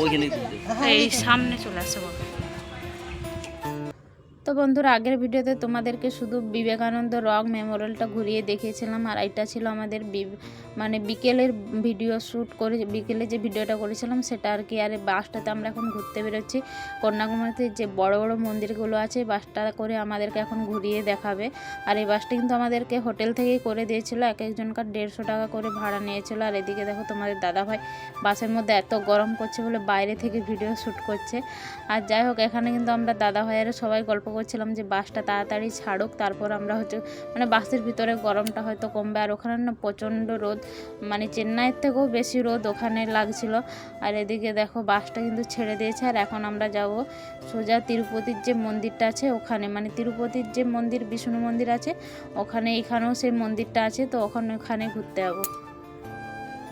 ওইখানে এই সামনে চলে আসছে বাবা। তো বন্ধুরা, আগের ভিডিওতে তোমাদেরকে শুধু বিবেকানন্দ রক মেমোরিয়ালটা ঘুরিয়ে দেখিয়েছিলাম, আর এটা ছিল আমাদের মানে বিকেলের ভিডিও শ্যুট করে, বিকেলে যে ভিডিওটা করেছিলাম সেটা আর কি। আর বাসটাতে আমরা এখন ঘুরতে বেরোচ্ছি। কন্যাকুমারীতে যে বড় বড় মন্দিরগুলো আছে বাসটা করে আমাদেরকে এখন ঘুরিয়ে দেখাবে। আর এই বাসটা কিন্তু আমাদেরকে হোটেল থেকেই করে দিয়েছিল। এক একজনকার দেড়শো টাকা করে ভাড়া নিয়েছিল। আর এদিকে দেখো তোমাদের দাদাভাই বাসের মধ্যে এত গরম করছে বলে বাইরে থেকে ভিডিও শ্যুট করছে। আর যাই হোক, এখানে কিন্তু আমরা দাদা ভাইয়েরা সবাই গল্প করছিলাম যে বাসটা তাড়াতাড়ি ছাড়ুক, তারপর আমরা হচ্ছে মানে বাসের ভিতরে গরমটা হয়তো কমবে। আর ওখানে না প্রচণ্ড রোদ মানে চেন্নাইয়ের থেকেও বেশি রোদ ওখানে লাগছিল। আর এদিকে দেখো বাসটা কিন্তু ছেড়ে দিয়েছে। আর এখন আমরা যাব সোজা তিরুপতির যে মন্দিরটা আছে ওখানে। মানে তিরুপতির যে মন্দির, বিষ্ণু মন্দির আছে, ওখানে এখানেও সেই মন্দিরটা আছে। তো ওখানে ওখানে ঘুরতে যাব।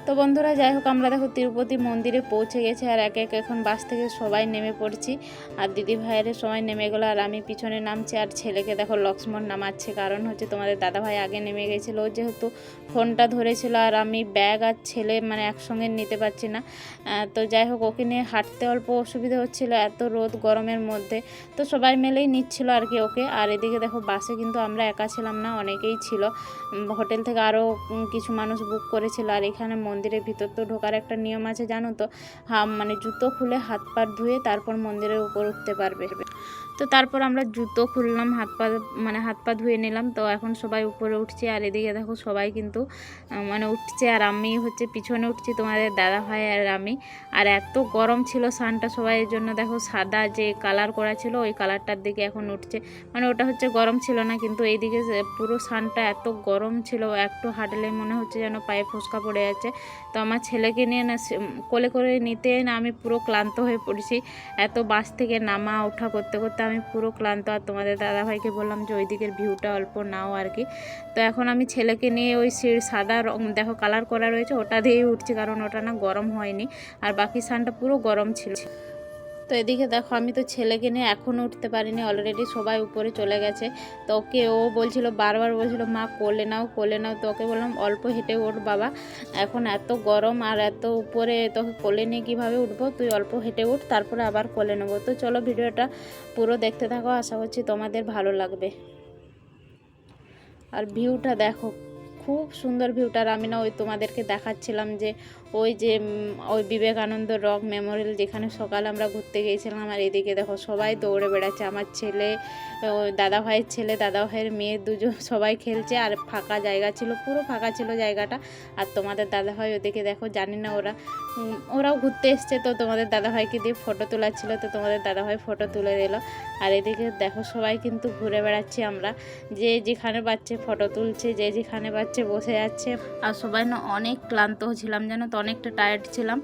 তো বন্ধুরা, যাই হোক, আমরা দেখো তিরুপতি মন্দিরে পৌঁছে গেছি আর এক এক এখন বাস থেকে সবাই নেমে পড়ছি। আর দিদি ভাইয়ের সবাই নেমে গেলো আর আমি পিছনে নামছি আর ছেলেকে দেখো লক্ষ্মণ নামাচ্ছে। কারণ হচ্ছে তোমাদের দাদা ভাই আগে নেমে গেছিল, যেহেতু ফোনটা ধরেছিল আর আমি ব্যাগ আর ছেলে মানে একসঙ্গে নিতে পারছি না। তো যাই হোক, ওকে নিয়ে হাঁটতে অল্প অসুবিধা হচ্ছিল, এত রোদ গরমের মধ্যে। তো সবাই মিলেই নিচ্ছিল আর কি ওকে। আর এদিকে দেখো বাসে কিন্তু আমরা একা ছিলাম না, অনেকেই ছিল। হোটেল থেকে আরও কিছু মানুষ বুক করেছিল আর এখানে মন্দিরের ভিতর তো ঢোকার একটা নিয়ম আছে, জানো তো? হা মানে জুতো খুলে হাত পা ধুয়ে তারপর মন্দিরের উপর উঠতে পারবে। তো তারপর আমরা জুতো খুললাম, হাত পা মানে হাত পা ধুয়ে নিলাম। তো এখন সবাই উপরে উঠছে আর এদিকে দেখো সবাই কিন্তু মানে উঠছে আর আমি হচ্ছে পিছনে উঠছি তোমাদের দাদা ভাই আর আমি। আর এত গরম ছিল সানটা সবাই এর জন্য দেখো সাদা যে কালার করা ছিল ওই কালারটার দিকে এখন উঠছে। মানে ওটা হচ্ছে গরম ছিল না, কিন্তু এইদিকে পুরো সানটা এত গরম ছিল, একটু হাঁটলে মনে হচ্ছে যেন পায়ে ফোসকা পড়ে যাচ্ছে তো আমার ছেলেকে নিয়ে না কোলে করে নিতে না আমি পুরো ক্লান্ত হয়ে পড়েছি। এত বাস থেকে নামা ওঠা করতে করতে আমি পুরো ক্লান্ত আর তোমাদের দাদাভাইকে বললাম যে ওই দিকের ভিউটা অল্প নাও আর কি। তো এখন আমি ছেলেকে নিয়ে ওই সিঁড় সাদা রং, দেখো কালার করা রয়েছে, ওটা দিয়েই উঠছি কারণ ওটা না গরম হয়নি। আর বাকি সানটা পুরো গরম ছিল। তো এদিকে দেখো, আমি তো ছেলেকে নিয়ে এখনও উঠতে পারিনি অলরেডি সবাই উপরে চলে গেছে। তো ওকে ও বলছিল, বারবার বলছিল, মা, কোলে নাও কোলে নাও। তো ওকে বললাম, অল্প হেঁটে ওঠ বাবা, এখন এত গরম আর এত উপরে তোকে কোলে নিয়ে কীভাবে উঠবো? তুই অল্প হেঁটে উঠ, তারপরে আবার কোলে নেব। তো চলো ভিডিওটা পুরো দেখতে থাকো, আশা করছি তোমাদের ভালো লাগবে। আর ভিউটা দেখো খুব সুন্দর ভিউটা আমি না ওই তোমাদেরকে দেখাচ্ছিলাম যে ওই যে ওই বিবেকানন্দ রক মেমোরিয়াল যেখানে সকালে আমরা ঘুরতে গিয়েছিলাম। আর এদিকে দেখো সবাই দৌড়ে বেড়াচ্ছে। আমার ছেলে দাদা ভাইয়ের ছেলে দাদা ভাইয়ের মেয়ে দুজন সবাই খেলছে। আর ফাঁকা জায়গা ছিল, পুরো ফাঁকা ছিল জায়গাটা। আর তোমাদের দাদা ভাই ওদিকে দেখো, জানি না ওরা ওরাও ঘুরতে এসছে তো তোমাদের দাদা ভাইকে দিয়ে ফটো তোলাচ্ছিল তো তোমাদের দাদা ভাই ফটো তুলে দিল। আর এদিকে দেখো সবাই কিন্তু ঘুরে বেড়াচ্ছি আমরা। যে যেখানে পাচ্ছে ফটো তুলছে, যে যেখানে পাচ্ছে বসে যাচ্ছে। আর সবাই না অনেক ক্লান্ত ছিলাম যেন তো, অনেকটা টায়ার্ড ছিলাম।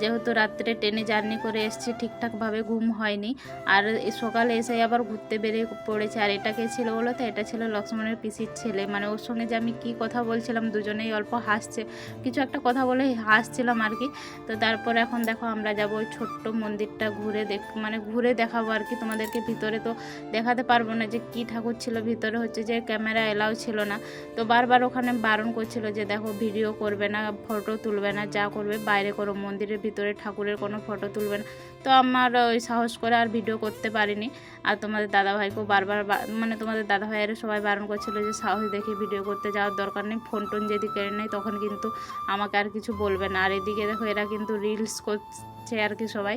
যেহেতু রাত্রে ট্রেনে জার্নি করে এসেছি ঠিকঠাকভাবে ঘুম হয়নি। আর সকালে এসে আবার ঘুরতে বেরিয়ে পড়েছে। আর এটাকে ছিল বলো তো? এটা ছিল লক্ষ্মণের পিসির ছেলে। মানে ওর সঙ্গে যে আমি কি কথা বলছিলাম, দুজনেই অল্প হাসছে। কিছু একটা কথা বলে হাসছিলাম আর কি। তো তারপর এখন দেখো আমরা যাব ওই ছোট্ট মন্দিরটা ঘুরে দেখ মানে ঘুরে দেখাবো আর কি তোমাদেরকে। ভিতরে তো দেখাতে পারব না যে কি ঠাকুর ছিল, ভিতরে হচ্ছে যে ক্যামেরা এলাও ছিল না। তো বারবার ওখানে বারণ করছিল যে, দেখো, ভিডিও করবে না, ফটো তুলবে না, যা করবে, বাইরে করো মন্দিরের ভিতরে ঠাকুরের কোনো ফটো তুলবে না। তো আমার ওই সাহস করে আর ভিডিও করতে পারিনি। আর তোমাদের দাদাভাইকেও বারবার মানে তোমাদের দাদাভাইয়েরও সবাই বারণ করছিল যে, সাহস দেখে ভিডিও করতে যাওয়ার দরকার নেই, ফোন টোন যদি কেড়ে নেয়, তখন কিন্তু আমাকে আর কিছু বলবে না। আর এদিকে দেখো, এরা কিন্তু রিলস করছে আর কি সবাই।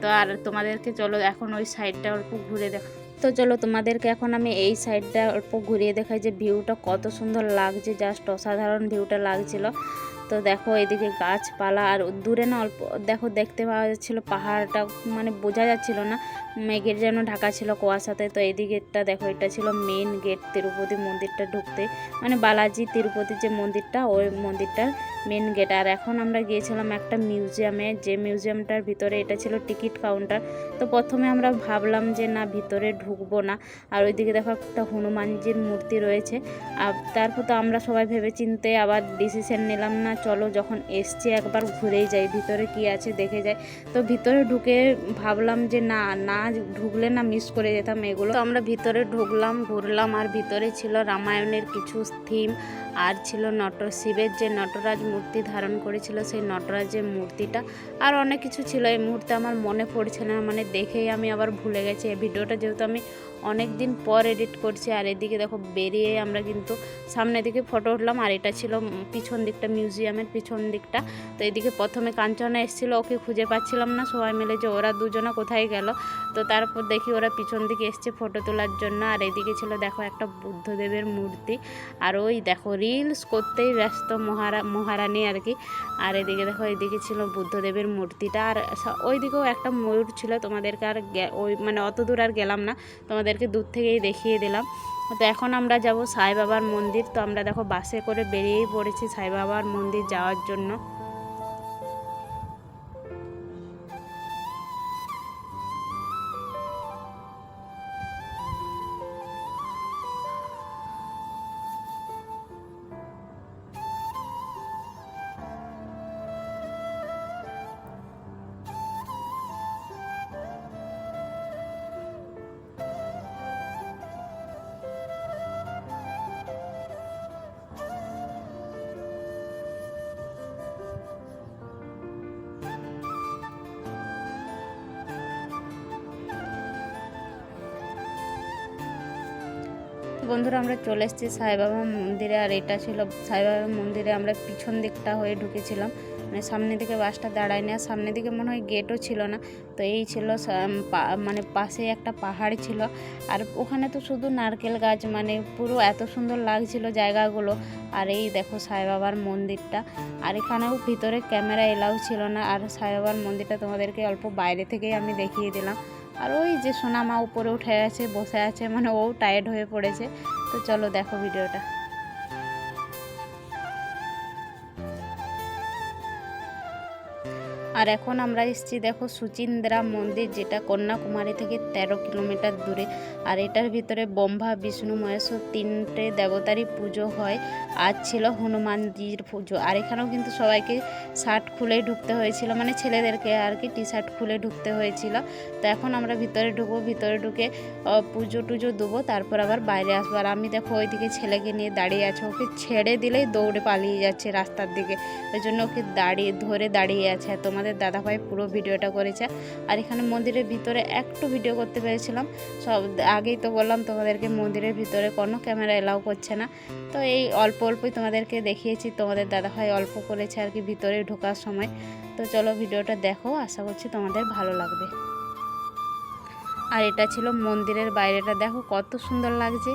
তো আর তোমাদেরকে, চলো, এখন ওই সাইডটা অল্প ঘুরে দেখ তো চলো তোমাদেরকে এখন আমি এই সাইডটা অল্প ঘুরিয়ে দেখাই যে ভিউটা কত সুন্দর লাগছে জাস্ট অসাধারণ ভিউটা লাগছিল। তো দেখো এদিকে গাছপালা আর দূরে না অল্প, দেখো দেখতে পাওয়া যাচ্ছিল পাহাড়টা মানে বোঝা যাচ্ছিল না মেঘের যেন ঢাকা ছিল কুয়াশাতে। তো এদিকেরটা দেখো, এটা ছিল মেন গেট তিরুপতি মন্দিরটা ঢুকতে। মানে বালাজি তিরুপতির যে মন্দিরটা, ওই মন্দিরটার মেন গেট আর এখন আমরা গিয়েছিলাম একটা মিউজিয়ামে যে মিউজিয়ামটার ভিতরে এটা ছিল টিকিট কাউন্টার তো প্রথমে আমরা ভাবলাম যে না, ভিতরে ঢুকবো না। আর ওইদিকে দেখো একটা হনুমানজির মূর্তি রয়েছে। আর তারপর তো আমরা সবাই ভেবে চিনতে আবার ডিসিশন নিলাম না চলো যখন এসছি একবার ঘুরেই যাই, ভিতরে কি আছে দেখে যাই। তো ভিতরে ঢুকে ভাবলাম যে না না ঢুকলে না মিস করে যেতাম এগুলো। তো আমরা ভিতরে ঢুকলাম, ঘুরলাম, আর ভিতরে ছিল রামায়ণের কিছু থিম আর ছিল নট শিবের যে নটরাজ মূর্তি ধারণ করেছিল, সেই নটরাজের মূর্তিটা। আর অনেক কিছু ছিল, এই মুহূর্তে আমার মনে পড়ছে না মানে দেখেই আমি আবার ভুলে গেছি। এই ভিডিওটা যেহেতু আমি অনেক দিন পর এডিট করছি, আর এদিকে দেখো বেরিয়ে আমরা কিন্তু সামনে দিকে ফটো উঠলাম, আর এটা ছিল পিছন দিকটা মিউজিয়ামের পিছন দিকটা। তো এদিকে প্রথমে কাঞ্চনা এসেছিল, ওকে খুঁজে পাচ্ছিলাম না, সবাই মিলে যে ওরা দুজনা কোথায় গেল। তো তারপর দেখি ওরা পিছন দিকে এসছে ফটো তোলার জন্য, আর এদিকে ছিল দেখো একটা বুদ্ধদেবের মূর্তি। আর ওই দেখো রিলস করতেই ব্যস্ত মহারা, মহারানী আর কি। আর এদিকে দেখো, এদিকে ছিল বুদ্ধদেবের মূর্তিটা, আর ওই দিকেও একটা ময়ূর ছিল, তোমাদেরকে আর ওই মানে অত দূর আর গেলাম না। তোমাদেরকে দূর থেকেই দেখিয়ে দিলাম। তো এখন আমরা যাব সাই বাবার মন্দির। তো আমরা দেখো বাসে করে বেরিয়েই পড়েছি সাই বাবার মন্দির যাওয়ার জন্য। বন্ধুরা, আমরা চলে এসেছি সাইবাবা মন্দিরে, আর এটা ছিল সাইবাবা মন্দিরে আমরা পিছন দিকটা হয়ে ঢুকেছিলাম। মানে সামনে দিকে বাসটা দাঁড়ায়নি, আর সামনে দিকে মনে হয় গেটও ছিল না। তো এই ছিল মানে পাশে একটা পাহাড় ছিল। আর ওখানে তো শুধু নারকেল গাছ মানে পুরো এত সুন্দর লাগছিল জায়গাগুলো। আর এই দেখো সাইবাবার মন্দিরটা। আর এখানেও ভিতরে ক্যামেরা এলাও ছিল না। আর সাইবাবার মন্দিরটা তোমাদেরকে অল্প বাইরে থেকেই আমি দেখিয়ে দিলাম। আর ওই যে সোনা মা উপরে উঠে আছে, বসে আছে মানে ও টায়ার্ড হয়ে পড়েছে। তো চলো দেখো ভিডিওটা আর এখন আমরা এসেছি, দেখো, সুচিন্দ্রা মন্দির, যেটা কন্যাকুমারী থেকে তেরো কিলোমিটার দূরে। আর এটার ভিতরে ব্রহ্মা, বিষ্ণু, মহেশ্বর তিনটে দেবতারই পুজো হয়। আর ছিল হনুমানজির পুজো। আর এখানেও কিন্তু সবাইকে শার্ট খুলেই ঢুকতে হয়েছিল মানে ছেলেদেরকে আর কি টি শার্ট খুলে ঢুকতে হয়েছিল। তো এখন আমরা ভিতরে ঢুকবো, ভিতরে ঢুকে পুজো টুজো দেবো, তারপর আবার বাইরে আসব। আর আমি দেখো, ওইদিকে ছেলেকে নিয়ে দাঁড়িয়ে আছে, ওকে ছেড়ে দিলেই দৌড়ে পালিয়ে যাচ্ছে রাস্তার দিকে। ওই জন্য ওকে দাঁড়িয়ে, ধরে দাঁড়িয়ে আছে। আর তোমাদের দাদাভাই পুরো ভিডিওটা করেছে। আর এখানে মন্দিরের ভিতরে একটু ভিডিও করতে পেরেছিলাম। সব আগেই তো বললাম, তোমাদেরকে মন্দিরের ভিতরে কোনো ক্যামেরা এলাও করছে না। তো এই অল্প অল্পই তোমাদেরকে দেখিয়েছি, তোমাদের দাদাভাই অল্প করেছে আর কি ভিতরে ঢোকার সময়। তো চলো ভিডিওটা দেখো, আশা করছি তোমাদের ভালো লাগবে। আর এটা ছিল মন্দিরের বাইরেটা, দেখো কত সুন্দর লাগছে।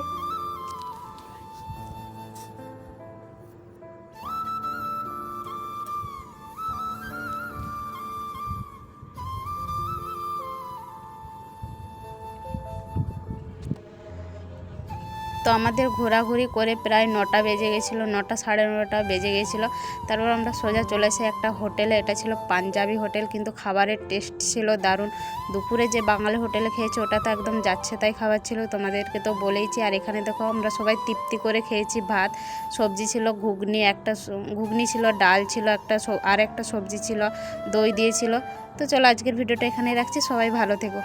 তো আমাদের ঘোরাঘুরি করে প্রায় নটা বেজে গেছিল, নটা সাড়ে নটা বেজে গেছিল। তারপর আমরা সোজা চলে এসে একটা হোটেলে, এটা ছিল পাঞ্জাবি হোটেল, কিন্তু খাবারের টেস্ট ছিল দারুণ। দুপুরে যে বাঙালি হোটেলে খেয়েছি, ওটা তো একদম যাচ্ছে তাই খাবার ছিল, তোমাদেরকে তো বলেইছি। আর এখানে দেখো, আমরা সবাই তৃপ্তি করে খেয়েছি ভাত। সবজি ছিল ঘুগনি, একটা ঘুগনি ছিল, ডাল ছিল, একটা আর একটা সবজি ছিল, দই দিয়েছিল। তো চলো আজকের ভিডিওটা এখানেই রাখছি, সবাই ভালো থেকো।